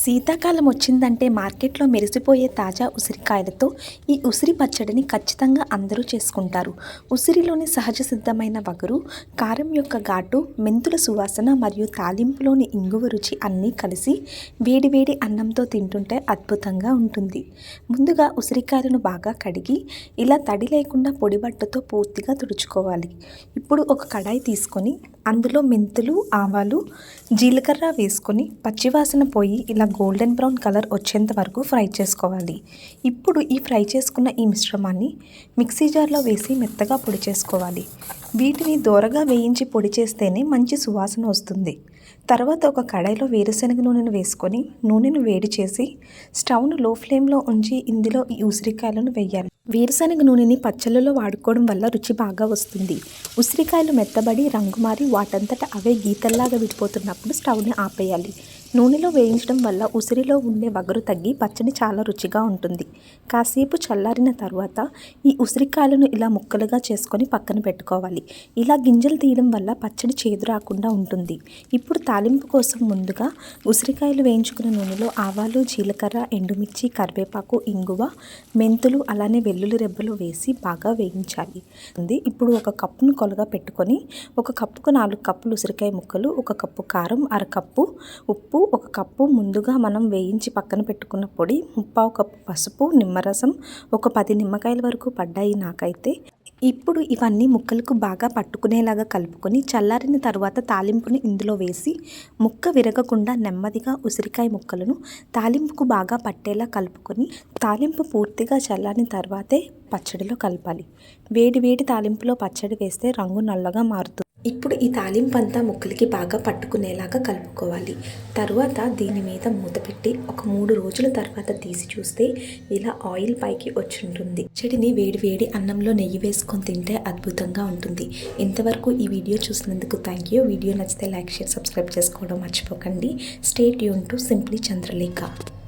శీతాకాలం వచ్చిందంటే మార్కెట్లో మెరిసిపోయే తాజా ఉసిరికాయలతో ఈ ఉసిరి పచ్చడిని ఖచ్చితంగా అందరూ చేసుకుంటారు. ఉసిరిలోని సహజ సిద్ధమైన వగరు కారం యొక్క ఘాటు మెంతుల సువాసన మరియు తాలింపులోని ఇంగువ రుచి అన్నీ కలిసి వేడివేడి అన్నంతో తింటుంటే అద్భుతంగా ఉంటుంది. ముందుగా ఉసిరికాయలను బాగా కడిగి ఇలా తడి లేకుండా పొడిబట్టతో పూర్తిగా తుడుచుకోవాలి. ఇప్పుడు ఒక కడాయి తీసుకొని అందులో మెంతులు ఆవాలు జీలకర్ర వేసుకొని పచ్చివాసన పోయి ఇలా గోల్డెన్ బ్రౌన్ కలర్ వచ్చేంత వరకు ఫ్రై చేసుకోవాలి. ఇప్పుడు ఈ ఫ్రై చేసుకున్న ఈ మిశ్రమాన్ని మిక్సీ జార్లో వేసి మెత్తగా పొడి చేసుకోవాలి. వీటిని దోరగా వేయించి పొడి చేస్తేనే మంచి సువాసన వస్తుంది. తర్వాత ఒక కడాయిలో వేరుశనగ నూనెను వేసుకొని నూనెను వేడి చేసి స్టవ్ను లో ఫ్లేమ్లో ఉంచి ఇందులో ఈ ఉసిరికాయలను వేయాలి. వేరుశనగ నూనెని పచ్చళ్ళలో వాడుకోవడం వల్ల రుచి బాగా వస్తుంది. ఉసిరికాయలు మెత్తబడి రంగు మారి వాటంతట అవే గీతల్లాగా విడిపోతున్నప్పుడు స్టవ్ని ఆపేయాలి. నూనెలో వేయించడం వల్ల ఉసిరిలో ఉండే వగరు తగ్గి పచ్చడి చాలా రుచిగా ఉంటుంది. కాసేపు చల్లారిన తర్వాత ఈ ఉసిరికాయలను ఇలా ముక్కలుగా చేసుకొని పక్కన పెట్టుకోవాలి. ఇలా గింజలు తీయడం వల్ల పచ్చడి చేదు రాకుండా ఉంటుంది. ఇప్పుడు తాలింపు కోసం ముందుగా ఉసిరికాయలు వేయించుకున్న నూనెలో ఆవాలు జీలకర్ర ఎండుమిర్చి కరివేపాకు ఇంగువ మెంతులు అలానే వెల్లుల్లి రెబ్బలు వేసి బాగా వేయించాలి. ఉంది ఇప్పుడు ఒక కప్పును కొలగా పెట్టుకొని ఒక కప్పుకు నాలుగు కప్పులు ఉసిరికాయ ముక్కలు ఒక కప్పు కారం అరకప్పు ఉప్పు ఒక కప్పు ముందుగా మనం వేయించి పక్కన పెట్టుకున్న పొడి ముప్పావు కప్పు పసుపు నిమ్మరసం ఒక పది నిమ్మకాయల వరకు పడ్డాయి నాకైతే. ఇప్పుడు ఇవన్నీ ముక్కలకు బాగా పట్టుకునేలాగా కలుపుకొని చల్లారిన తర్వాత తాలింపుని ఇందులో వేసి ముక్క విరగకుండా నెమ్మదిగా ఉసిరికాయ ముక్కలను తాలింపుకు బాగా పట్టేలా కలుపుకొని తాలింపు పూర్తిగా చల్లారిన తర్వాతే పచ్చడిలో కలపాలి. వేడి వేడి తాలింపులో పచ్చడి వేస్తే రంగు నల్లగా మారుతుంది. ఇప్పుడు ఈ తాలింపు అంతా ముక్కలకి బాగా పట్టుకునేలాగా కలుపుకోవాలి. తర్వాత దీని మీద మూత పెట్టి ఒక మూడు రోజుల తర్వాత తీసి చూస్తే ఇలా ఆయిల్ పైకి వచ్చుంటుంది. చెడిని వేడి వేడి అన్నంలో నెయ్యి వేసుకొని తింటే అద్భుతంగా ఉంటుంది. ఇంతవరకు ఈ వీడియో చూసినందుకు థ్యాంక్ యూ వీడియో నచ్చితే లైక్ షేర్ సబ్స్క్రైబ్ చేసుకోవడం మర్చిపోకండి. State Yoon to simply Chandralekha